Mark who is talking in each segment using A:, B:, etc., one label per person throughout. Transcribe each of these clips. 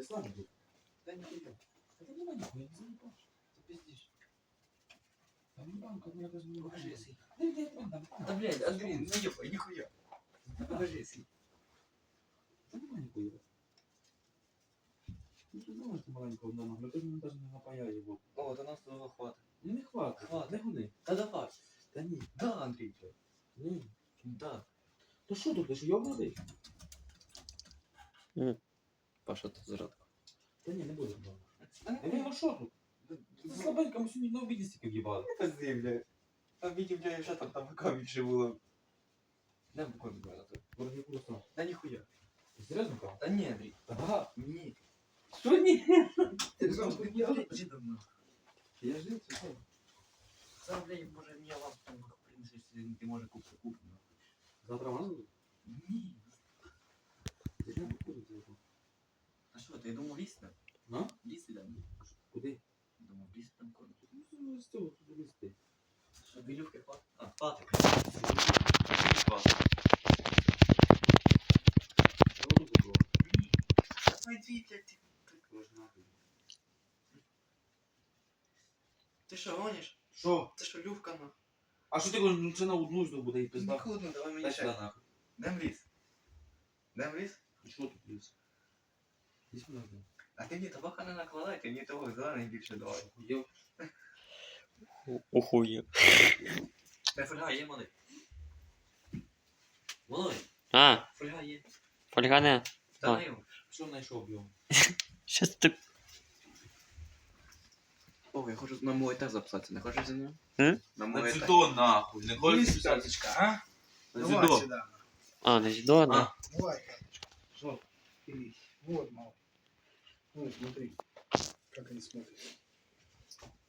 A: Ти слава був.
B: Да не хуя.
A: Та ти нема ніхуя, не заїбаш.
B: Ты пиздишь.
A: Та не банка, ну якось не
B: Покажи,
A: виходить.
B: если...
A: Дай, дай, дай, дай.
B: Да, блядь, Андрей, ну ебай, нихуя. Покажи, если...
A: Та нема ніхуя. Ну ти знаєш, ти маленького вдома, але ти мені навіть не напаяє його.
B: О, да нас того хватит.
A: Ну не хватить,
B: Хватить.
A: не гони.
B: Да давай.
A: Та ні,
B: Да, Андрей, блядь.
A: ні.
B: Да.
A: То що тут, ти що йобнутий?
B: Паша, ты зрадка.
A: Та ні, не буде вдома.
B: Да
A: Я говорю, ну що тут? Це слабенько, ми сьогодні на обіді стільки в'їбали.
B: Пизди, блядь. Там видим, блядь, что там табака більше було. Да, буквально, блядь.
A: Дорогі курса.
B: Да нихуя.
A: Ти серйозно кажеш?
B: Да не, Андрей.
A: Ага.
B: Не.
A: Що ні?
B: Ты
A: что,
B: что,
A: я-
B: Иди давно.
A: Я жив, це що?
B: Сам, блядь, може, мне лампу там, в принципе, если ты можешь купить, купить.
A: Завтра мазали?
B: Не.
A: Ти ж не куди це?
B: А что, ты, я думал, лист там?
A: А?
B: Лист там?
A: Куди?
B: Думал, лист там кормит.
A: Ну, з цього туди листи.
B: Что, веревка хватит? А, хватит. Хватит.
A: Що тут було?
B: Пойди, блядь, ты.
A: Може, нахуй.
B: Ты что, гонишь?
A: Що?
B: Ты что, лювка, на?
A: А що ти кажеш, ну це на одну ж буде і
B: Не
A: пизда.
B: холодно, давай
A: Дай
B: мне
A: сюди
B: чай.
A: нахуй.
B: Дам лист. Дам лист?
A: І що тут ліс? Іди сюди. блін.
B: А ты мне табака не накладай, ты мне того зеленый більше давай.
A: Охуєв.
C: Ухує.
B: Та фольга є, малий. Малий,
C: А,
B: фольга є.
C: фольгане.
B: Та
C: А.
B: на його.
A: Що знайшов його?
C: Щас ти.
B: О, я хочу на мой етаж записатися, не хочеш зі мною?
C: М?
B: На мой
A: На
B: етаж.
A: дзюдо нахуй. Не хочеш
D: Есть
A: писати?
D: пяточка, а?
A: На
D: Давай
A: дзюдо.
D: сюда.
C: А, не зідо, да?
A: А.
D: Давай пяточку.
A: Що?
D: Или вот, мал. Ну, смотри, как они смотрят.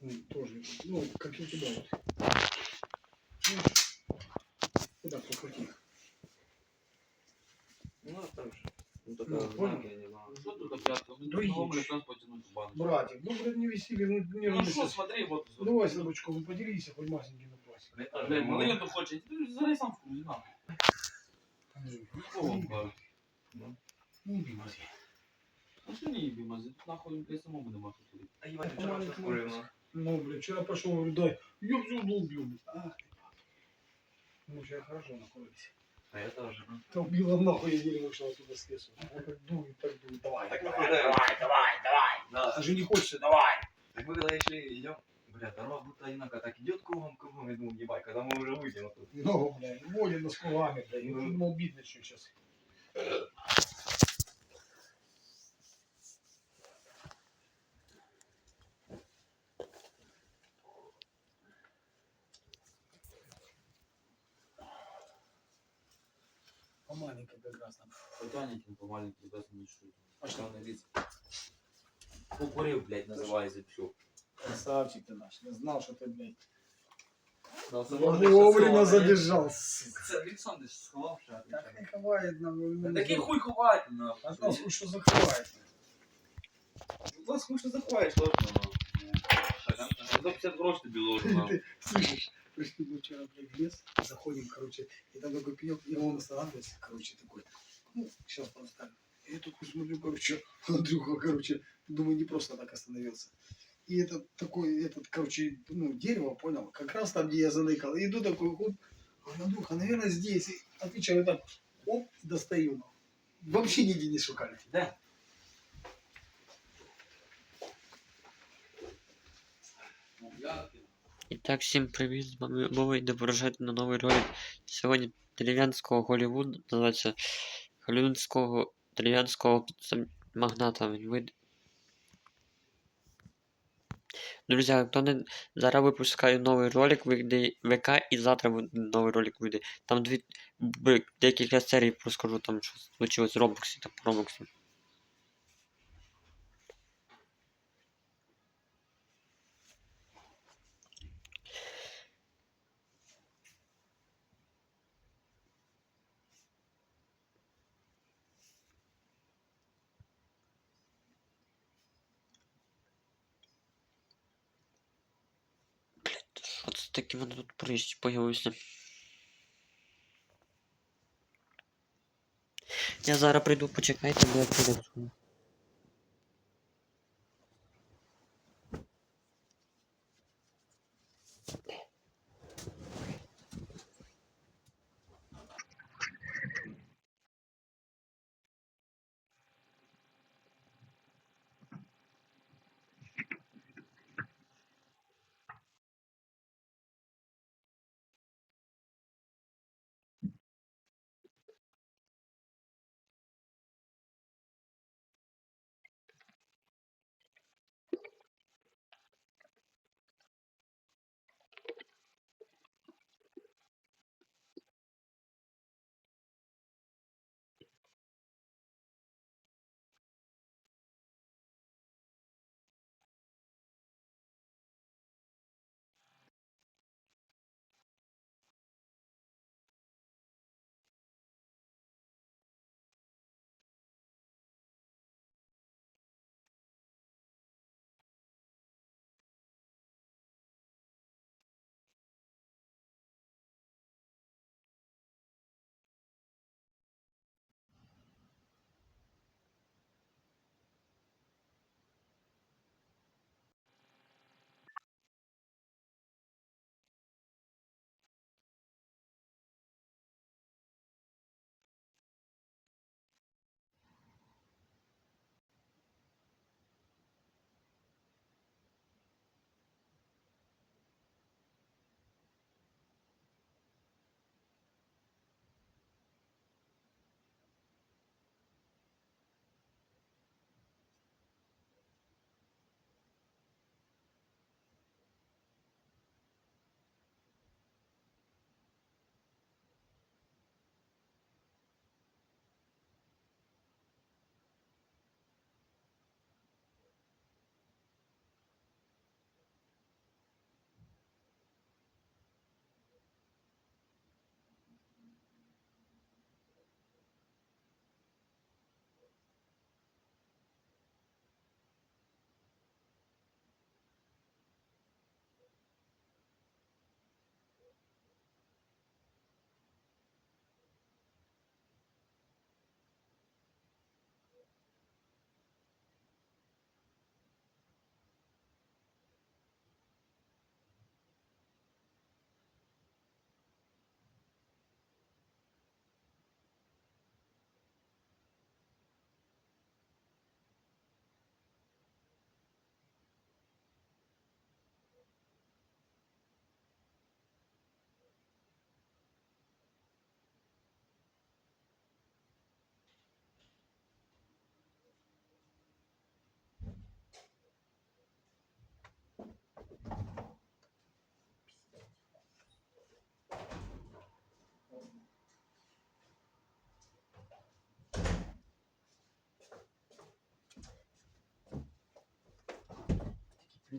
D: Ну, тоже, ну, как и у тебя вот. Ну, Куда покрути.
B: Ну, так же. Ну,
D: Ну, понял.
B: я не знаю.
A: Що тут опять? Ну,
D: Доїдь.
A: Нового блядь, нас потягнуть в банку.
D: Братик, ну, блядь, не веселье, ну, не
A: Ну
D: ну,
A: що, смотри, вот.
D: Давай, слабочку, ну, поделись, хоть масенький на пластик.
B: Я теж
A: Блядь,
B: не
A: малий
B: можу.
A: тут хоче. Ти зараз сам в кузі, нахуй. Нікого, кажу.
D: Не иди, мазь.
A: А що не їбі, мази? Тут нахуй ти самому нема що ходити.
B: А Іван,
D: Ну,
B: вчора
D: маленький
B: що курив, ну.
D: Ну, блядь, вчера пошел, говорю, дай, я все убил, блядь. Ах ты, пап. Ну, вчера хорошо накурились.
B: А я теж. ну.
D: Та убила нахуй, я еле вышел оттуда с лесу. Я так дует, так дует, давай,
B: Так
D: давай,
B: нахуй,
D: давай, давай, давай.
B: Да.
D: А же не хочется, давай.
B: Так мы когда шли, идем, бля, дорога будто одинаково так идет кругом, кругом, я думаю, ебать, когда мы уже выйдем оттуда.
D: Ну, блядь, водим с кругами, блядь, я уже думал, бить начну сейчас. По маленькой прекрасно.
A: Потянете по маленький, дасть мені що.
D: А що?
A: Пошла на ліс. Покурив, блядь, називається все.
D: Красавчик ты наш. Я знал, что ты, блядь,
B: Да,
D: вовремя забежал. сука.
B: Це Вільсон десь сховав, що
D: Так не ховает нам.
A: Та такий хуй ховати,
D: А
A: нахуй.
D: нас хуй что заховает.
A: Вас хуй що заховаєш, ложно, нахуй. За 50 грош тобі ложу, нахуй.
D: Ты слышишь? Пришли мы вчера, блядь, в лес, заходим, короче, и там такой пенек, и он останавливается, короче, такой, ну, сейчас поставим. Я такой смотрю, короче, Андрюха, короче, думаю, не просто так остановился. И этот такой, этот, короче, ну, дерево, понял, как раз там, где я заныкал. Иду такой, оп, говорю, Андрюха, наверное, здесь. И отвечаю так, оп, достаю. Вообще нигде не шукали.
A: Де? Ну, я
C: І так, всім привіт, з вами Вова, йде вражати на новий ролик. Сьогодні дерев'янського Голлівуду, називається голлівудського дерев'янського магната. Вийде. Друзі, хто не зараз випускаю новий ролик, вийде ВК і завтра ви- новий ролик вийде. Там дві декілька серій розкажу, там що случилось в Роблоксі та по таки мене тут приїзд появився. Я зараз прийду, почекайте, бо я прийду. Yeah.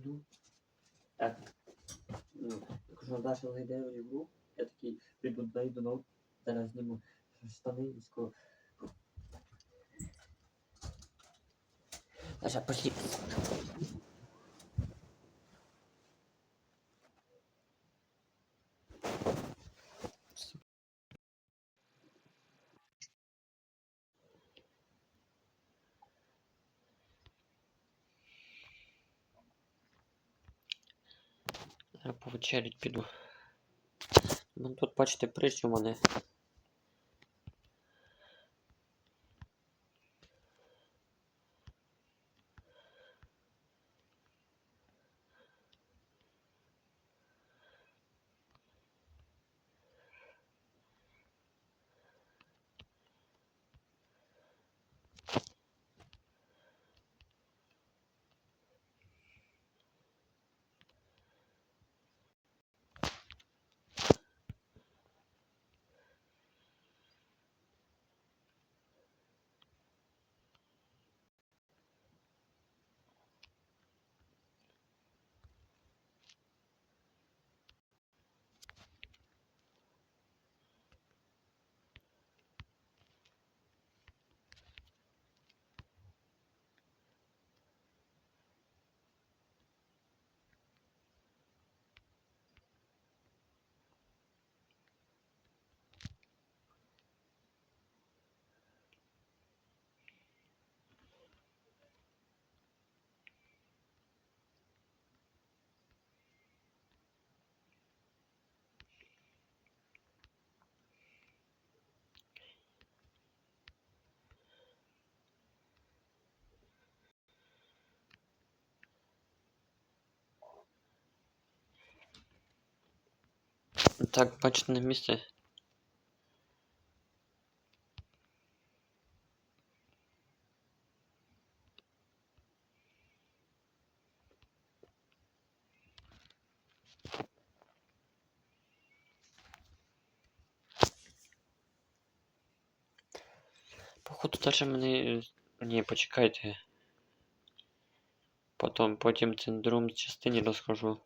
C: Йду. Так. Ну, так уже Даша зайде в ігру. Я такий прийду до до ног, зараз зніму штани і скоро. Даша, пошли. Зараз повечерять піду. Тут бачите прищ у мене. Так, бачите на місце. Походу даже мене. Ні, почекайте. Потім, потім центром частині розкажу.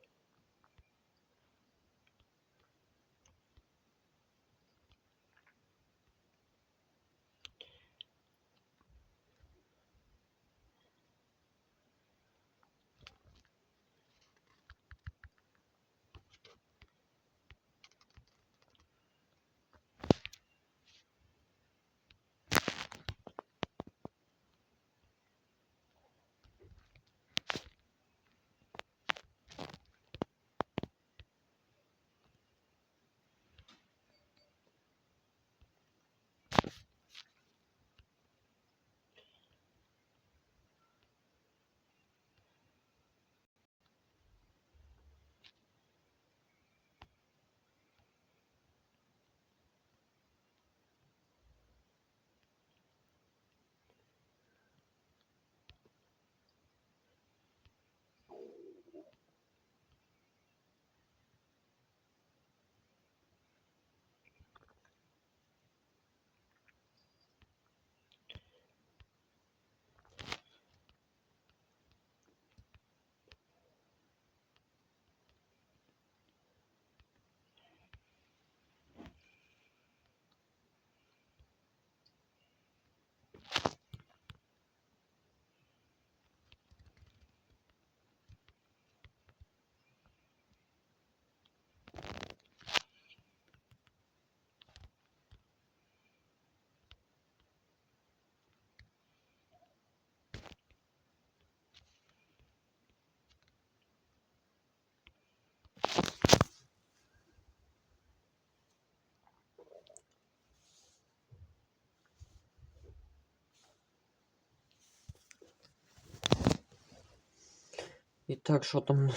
C: І так, що там.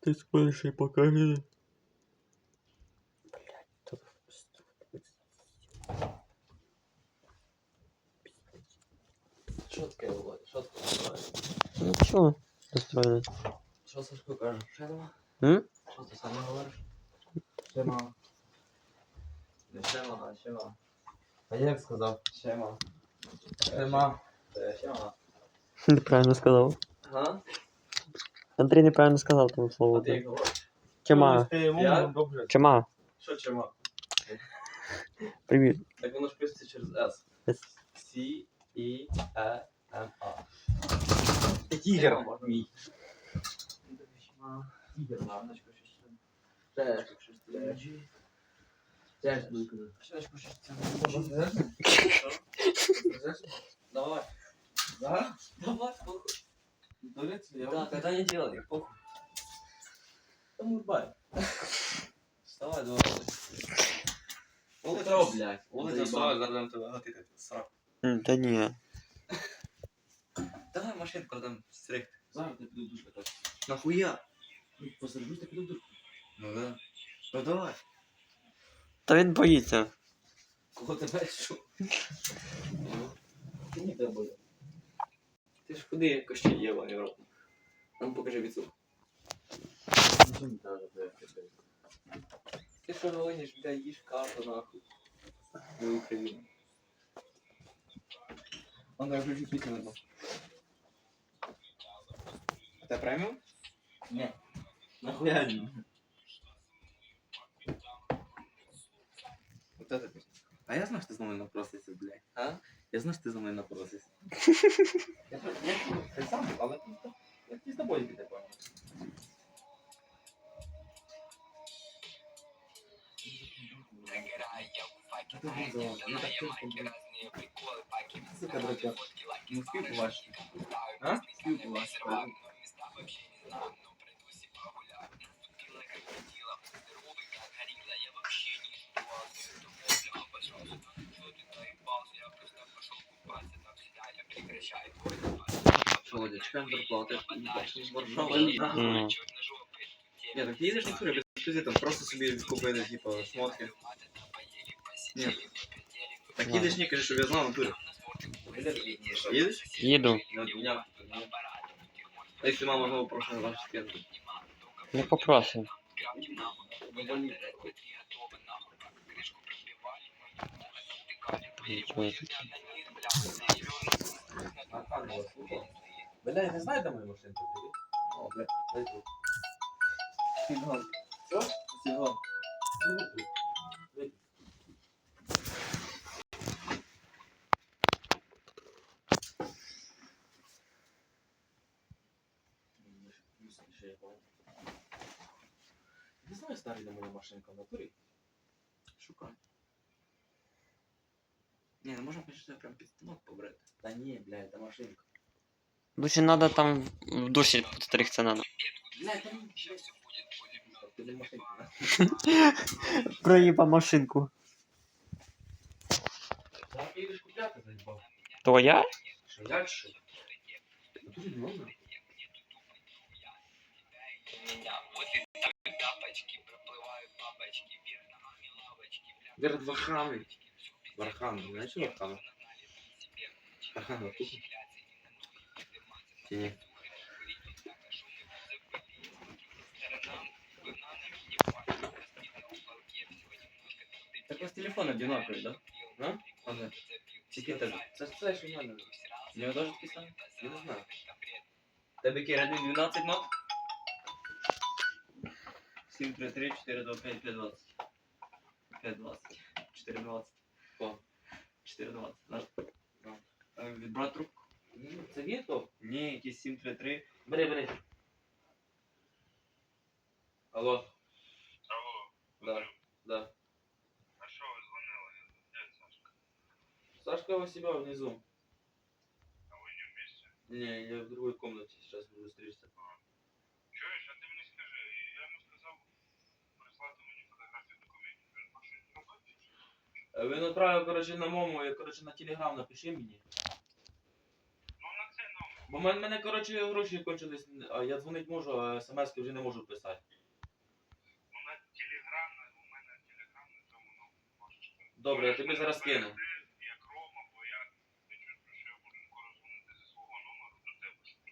C: Ти перший покажи. Блять, то
B: Що таке, Володь? Що таке?
C: Нічого, достроєно.
B: Що Сашко каже? Ще нема?
C: М?
B: Що ти сам не говориш? Ще мало. Не ще мало, а ще мало. А я як сказав? Ще мало. Ема. Сяма.
C: Неправильно сказав.
B: Ага.
C: Андрій неправильно сказав тому слово.
B: А ти як говориш?
C: Чема.
B: Я?
A: добре.
C: Чема.
B: Що чема?
C: Привіт.
B: Так воно ж пишеться через S.
C: С.
B: С, І, Е, М, А.
A: Тігер.
B: Мій. Тігер, лавочка, щось там. Чашечку, щось там. Чашечку, Чашечку, щось там. Давай.
A: Да?
B: Давай, похуй.
A: Дурец, я
B: Да, когда не делали, похуй. Да мы бай. Вставай, давай.
A: Вулиця,
B: О, блядь.
A: Вулиця
B: Заїбав.
A: Сова, зараз тебе гатити. Срак.
C: М, Та ні.
B: Давай машинку там стрих.
A: Зараз ти піду душ катати.
B: Нахуя?
A: Посаджусь, ти піду душ.
B: Ну да. Ну давай.
C: Та він боїться.
B: Кого тебе що?
A: Ти ну, ніде буде.
B: Ти ж куди як кощі є в
A: Європу? Ну покажи віцу.
B: Ти що голодиш, бля, їж карту нахуй. Ну, До України.
A: Он даже ключи пить не дал. Это
B: правильно? Нет. Нахуя?
A: Вот это пісня. А я знаю, що ти з мною напросився, блядь.
B: А?
A: Я знаю, що ти з мною напросився. Я я ти сам, але ти я ти з тобою піде понял. Це було, я так тихо, блядь. Сука, братя. Ну співкувач. А? Співкувач.
B: Що, Володя, чекаємо зарплати.
C: Ну,
A: Ні, так їдеш не курі, без скажи, там просто собі купити, типу, шмотки. Ні. Так
C: Ладно.
A: їдеш, не кажи, щоб я знав на турі. Їдеш?
C: їду.
A: Не от меня. А если мама знову прошу на вашу спину?
C: Не попросив.
A: Я не знаю, де мою машинку, блядь. О, бля. Що? Сигнал. Не знаю, старий, де моя машинка в натурі. Шукай.
B: Не, ну можна, конечно, прям під станок побрати.
A: Та ні, бля, это машинка.
C: Лучше надо там в душі підстригтися надо.
A: Бля, это не... Ти не машинка, да?
C: Проїба машинку.
A: Зараз їдеш купляти, заїбав.
C: Твоя?
A: Що, як що? Ну, тут не можна. Перед Вархами. Вархами, знаешь, что Вархами? Вархами, тут. Тени.
B: Так у вас телефон одинаковий, да?
A: А?
B: Ага.
A: Тільки тебе. Це ж це ж у мене.
B: У нього теж такі самі?
A: Я не знаю.
B: Тебе який Redmi 12 нот? 733 425 520. 520. 420. О. 420. Наш.
A: Ну.
B: Е, Відбрати трубку?
A: Ну, Це Віто?
B: Ні, якийсь 733.
A: Бери, бери. Алло.
E: Алло,
A: Да, да.
E: а що ви дзвонили? Де Сашка?
A: Сашка у себя внизу.
E: А ви не вместе?
A: Не, я в другой комнате сейчас буду стричься.
E: Чуєш,
A: Е, Він отправив, короче, на мому, я, короче, на телеграм напиши мені.
E: Ну на цей номер.
A: Бо в мене, мене, короче, гроші кончились, а я дзвонить можу, а смс вже не можу писати.
E: Ну на телеграм, на- у мене телеграм на цьому номері можеш.
A: Добре, я тобі зараз кину.
E: Як Рома, бо я не чувствую, що я буду дзвонити зі свого номеру до тебе, щоб ти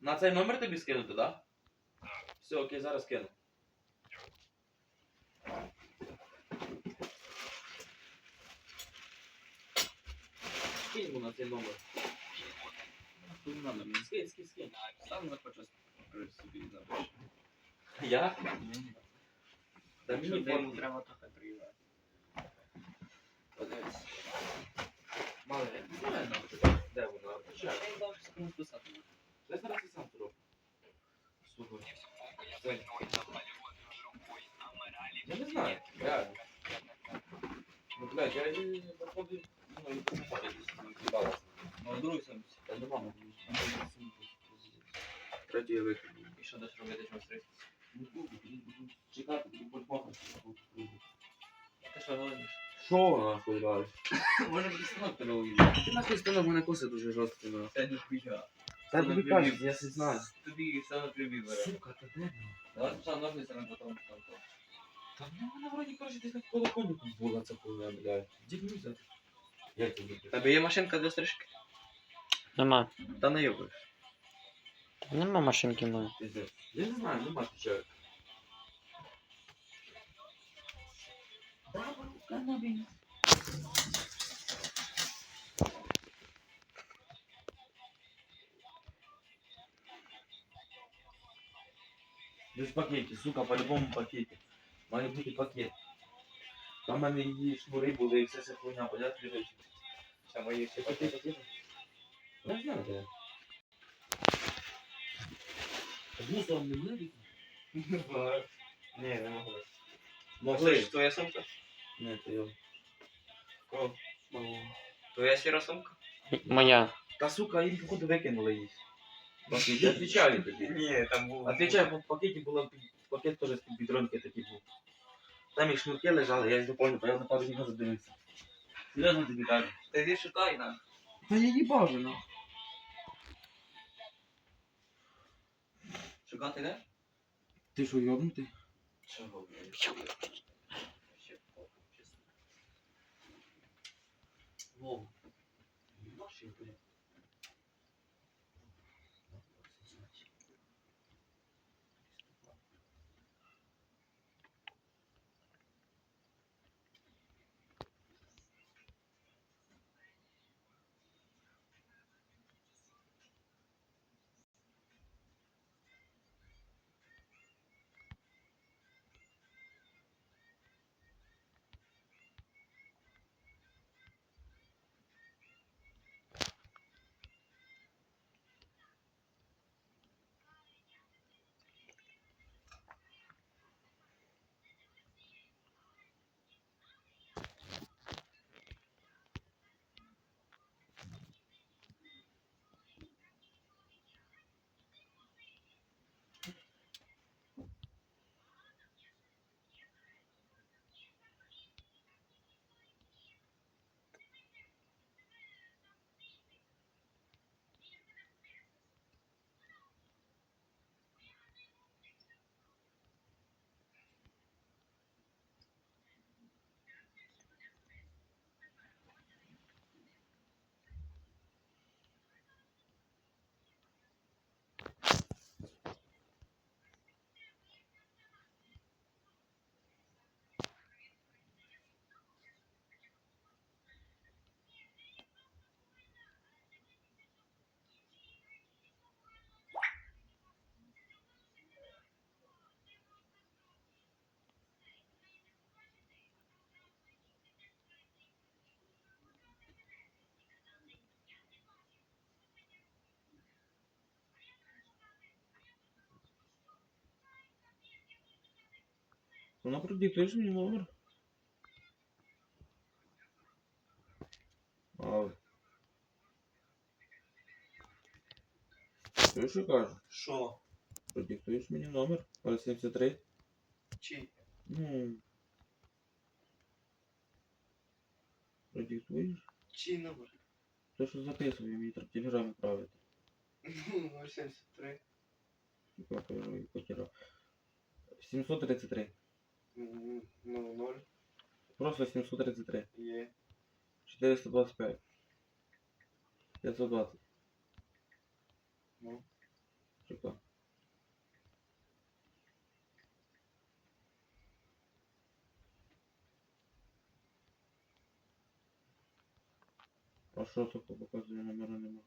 A: На цей номер тобі скинути, да?
E: Так.
A: Все, окей, зараз кину. скинь йому на цей номер. Тут не надо, мені скинь, скинь, скинь.
B: Сам захочу собі забити.
A: Я? Та мені
B: Мені
A: форму
B: треба трохи приїжджати.
A: Подивись. Мале, не знаю нахуй, де вона. Що?
B: Я їм дав щось комусь писати.
A: Я зараз і сам зроблю. Слухай. Це- Я не знаю, реально. Ну, блядь, я її походу, ну, і покупаю,
B: А другий сам.
A: Та нема мені. Третій я викину.
B: І що даш робити чогось третє?
A: Ну, буду, буду чекати, буду польпахати.
B: Ти що говориш?
A: Що нахуй далі?
B: Може бути станок тебе увійде.
A: Ти нахуй станок мене коси дуже жорстко на.
B: Це не хуйня.
A: Та тобі кажуть, я все знаю.
B: Тобі станок любі бере.
A: Сука, та де?
B: Давай спочатку ножниці, а потім там.
A: Та ну вона вроді коротше десь на колокольнику була ця хуйня, блядь. Взяти. Як тобі?
B: Тебе є машинка для стрижки?
C: Нема.
B: Та не йобиш.
C: Нема машинки мої.
A: Пиздец. Я не знаю, нема печали. Десь в пакеті, сука, по-любому пакеті. Має бути пакет. Там в мене її шнури були і вся ця хуйня, понятно речі.
B: Ще мої всі
A: Пакети, Naprawdę. Odmóżą mi myli. No, Не,
B: nie mogę. Możesz,
A: to
B: твоя sąka?
A: Nie, to ją.
B: О, твоя сіра сумка?
C: Моя.
A: Та сука, їм походу викинули їх. Пакет, відвічаю тобі.
B: Ні, там був.
A: Отвічаю, бо в пакеті було пакет теж з бідронки такий був. Там і шнурки лежали, я їх доповню, бо я на пару днів задивився. Серйозно тобі кажу.
B: Ти шукай нам.
A: Та я не бажано. Ну. Ну.
B: Шукати де?
A: Ти що, йобнутий?
B: Чого?
A: Вона продиктуєш мені номер? А. Що що кажу?
B: Що?
A: Продиктуєш мені номер? 73?
B: Чи?
A: Ну. Продиктуєш?
B: Чий номер?
A: То, що записую, мені треба в телеграм відправити.
B: Ну, 073.
A: Типа, кажу, і потирав. 733.
B: Ну, 0.
A: Просто 733.
B: Є.
A: 425. 520.
B: Ну.
A: Чекай. А що таке показує номера нема?